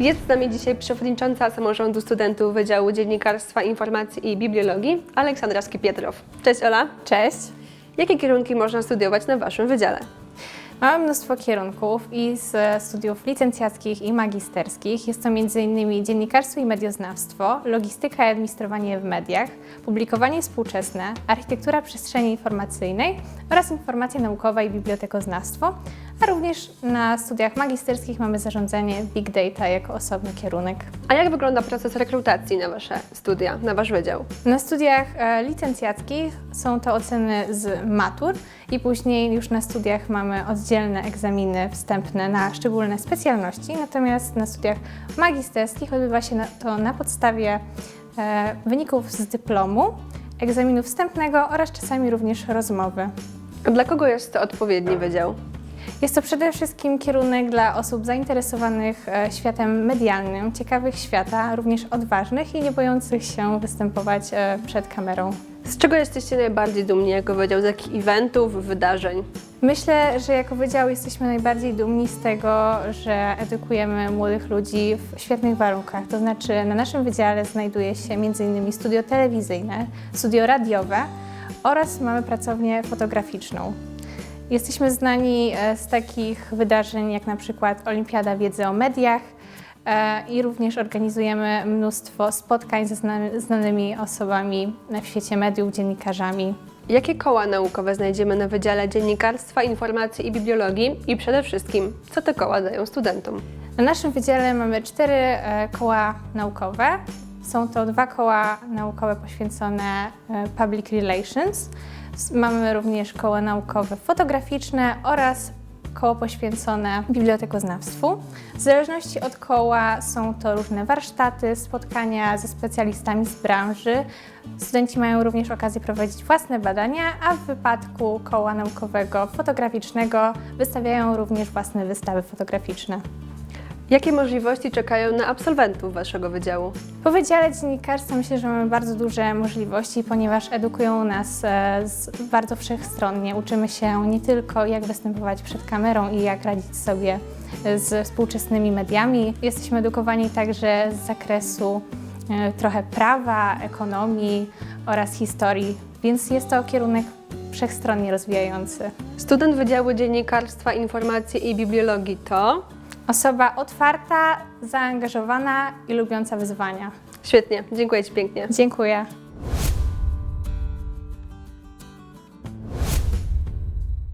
Jest z nami dzisiaj przewodnicząca samorządu studentów Wydziału Dziennikarstwa, Informacji i Bibliologii Aleksandra Skipietrow. Cześć Ola. Cześć. Jakie kierunki można studiować na Waszym wydziale? Mamy mnóstwo kierunków i z studiów licencjackich i magisterskich. Jest to m.in. dziennikarstwo i medioznawstwo, logistyka i administrowanie w mediach, publikowanie współczesne, architektura przestrzeni informacyjnej oraz informacja naukowa i bibliotekoznawstwo, a również na studiach magisterskich mamy zarządzanie Big Data jako osobny kierunek. A jak wygląda proces rekrutacji na Wasze studia, na Wasz wydział? Na studiach e, licencjackich są to oceny z matur i później już na studiach mamy oddzielne egzaminy wstępne na szczególne specjalności, natomiast na studiach magisterskich odbywa się to na podstawie e, wyników z dyplomu, egzaminu wstępnego oraz czasami również rozmowy. Dla kogo jest to odpowiedni wydział? Jest to przede wszystkim kierunek dla osób zainteresowanych e, światem medialnym, ciekawych świata, również odważnych i nie bojących się występować e, przed kamerą. Z czego jesteście najbardziej dumni jako wydział? Z jakich eventów, wydarzeń? Myślę, że jako wydział jesteśmy najbardziej dumni z tego, że edukujemy młodych ludzi w świetnych warunkach. To znaczy na naszym wydziale znajduje się m.in. studio telewizyjne, studio radiowe oraz mamy pracownię fotograficzną. Jesteśmy znani e, z takich wydarzeń jak na przykład Olimpiada Wiedzy o Mediach e, i również organizujemy mnóstwo spotkań ze znany- znanymi osobami w świecie mediów, dziennikarzami. Jakie koła naukowe znajdziemy na Wydziale Dziennikarstwa, Informacji i Bibliologii? I przede wszystkim, co te koła dają studentom? Na naszym wydziale mamy cztery e, koła naukowe. Są to dwa koła naukowe poświęcone Public Relations. Mamy również koło naukowe fotograficzne oraz koło poświęcone bibliotekoznawstwu. W zależności od koła są to różne warsztaty, spotkania ze specjalistami z branży. Studenci mają również okazję prowadzić własne badania, a w wypadku koła naukowego fotograficznego wystawiają również własne wystawy fotograficzne. Jakie możliwości czekają na absolwentów Waszego wydziału? Po Wydziale Dziennikarstwa myślę, że mamy bardzo duże możliwości, ponieważ edukują nas e, z bardzo wszechstronnie. Uczymy się nie tylko jak występować przed kamerą i jak radzić sobie z współczesnymi mediami. Jesteśmy edukowani także z zakresu e, trochę prawa, ekonomii oraz historii, więc jest to kierunek wszechstronnie rozwijający. Student Wydziału Dziennikarstwa, Informacji i Bibliologii to... Osoba otwarta, zaangażowana i lubiąca wyzwania. Świetnie, dziękuję Ci pięknie. Dziękuję.